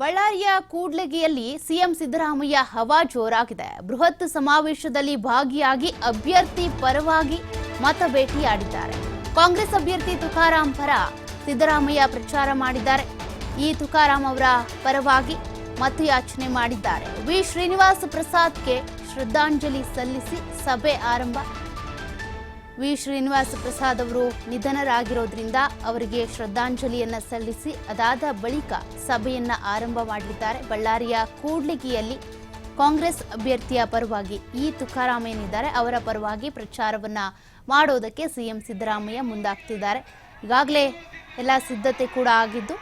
ಬಳ್ಳಾರಿಯ ಕೂಡ್ಲಗಿಯಲ್ಲಿ ಸಿಎಂ ಸಿದ್ದರಾಮಯ್ಯ ಹವಾ ಜೋರಾಗಿದೆ. ಬೃಹತ್ ಸಮಾವೇಶದಲ್ಲಿ ಭಾಗಿಯಾಗಿ ಅಭ್ಯರ್ಥಿ ಪರವಾಗಿ ಮತ ಭೇಟಿಯಾಡಿದ್ದಾರೆ ಕಾಂಗ್ರೆಸ್ ಅಭ್ಯರ್ಥಿ ತುಕಾರಾಂ ಪರ ಸಿದ್ದರಾಮಯ್ಯ ಪ್ರಚಾರ ಮಾಡಿದ್ದಾರೆ. ಈ ತುಕಾರಾಂ ಅವರ ಪರವಾಗಿ ಮತಯಾಚನೆ ಮಾಡಿದ್ದಾರೆ. ವಿ. ಶ್ರೀನಿವಾಸ ಪ್ರಸಾದ್ಗೆ ಶ್ರದ್ಧಾಂಜಲಿ ಸಲ್ಲಿಸಿ ಸಭೆ ಆರಂಭ. ವಿ. ಶ್ರೀನಿವಾಸ ಪ್ರಸಾದ್ ಅವರು ನಿಧನರಾಗಿರೋದ್ರಿಂದ ಅವರಿಗೆ ಶ್ರದ್ಧಾಂಜಲಿಯನ್ನ ಸಲ್ಲಿಸಿ ಅದಾದ ಬಳಿಕ ಸಭೆಯನ್ನ ಆರಂಭ ಮಾಡಲಿದ್ದಾರೆ ಬಳ್ಳಾರಿಯ ಕೂಡ್ಲಿಗಿಯಲ್ಲಿ ಕಾಂಗ್ರೆಸ್ ಅಭ್ಯರ್ಥಿಯ ಪರವಾಗಿ ಈ ತುಕಾರಾಮ್ ಏನಿದ್ದಾರೆ ಅವರ ಪರವಾಗಿ ಪ್ರಚಾರವನ್ನ ಮಾಡೋದಕ್ಕೆ ಸಿಎಂ ಸಿದ್ದರಾಮಯ್ಯ ಮುಂದಾಗ್ತಿದ್ದಾರೆ. ಈಗಾಗಲೇ ಎಲ್ಲ ಸಿದ್ಧತೆ ಕೂಡ ಆಗಿದ್ದು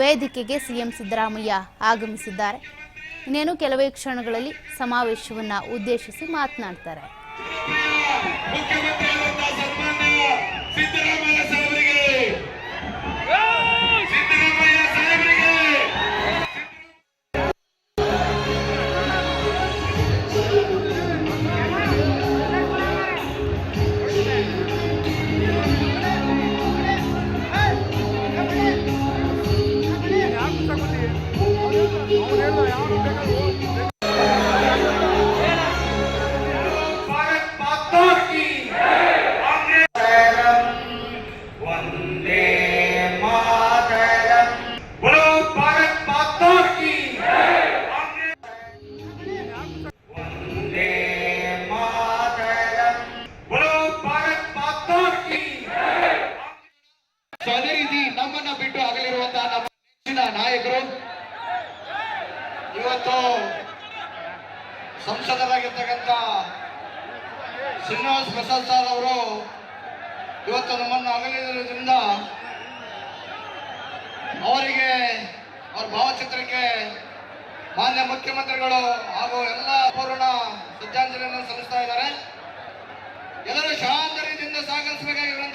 ವೇದಿಕೆಗೆ ಸಿಎಂ ಸಿದ್ದರಾಮಯ್ಯ ಆಗಮಿಸಿದ್ದಾರೆ. ಇನ್ನೇನು ಕೆಲವೇ ಕ್ಷಣಗಳಲ್ಲಿ ಸಮಾವೇಶವನ್ನ ಉದ್ದೇಶಿಸಿ ಮಾತನಾಡ್ತಾರೆ. ಸೊ ಅದೇ ರೀತಿ ನಮ್ಮನ್ನ ಬಿಟ್ಟು ಆಗಲಿರುವಂತಹ ನಮ್ಮ ನೆಚ್ಚಿನ ನಾಯಕರು. ಇವತ್ತು ಸಂಸದರಾಗಿರ್ತಕ್ಕಂಥ ಶ್ರೀನಿವಾಸ್ ಪ್ರಸಾದ್ ಸರ್ ಅವರು ಇವತ್ತು ನಮ್ಮನ್ನು ಅಗಲಿರುವುದರಿಂದ ಅವರಿಗೆ ಅವ್ರ ಭಾವಚಿತ್ರಕ್ಕೆ ಮಾನ್ಯ ಮುಖ್ಯಮಂತ್ರಿಗಳು ಹಾಗೂ ಎಲ್ಲ ಪೂರ್ಣ ಶ್ರದ್ಧಾಂಜಲಿಯನ್ನು ಸಲ್ಲಿಸ್ತಾ ಇದ್ದಾರೆ. ಎಲ್ಲರೂ ಶಾಂತರೀತಿಯಿಂದ ರೀತಿಯಿಂದ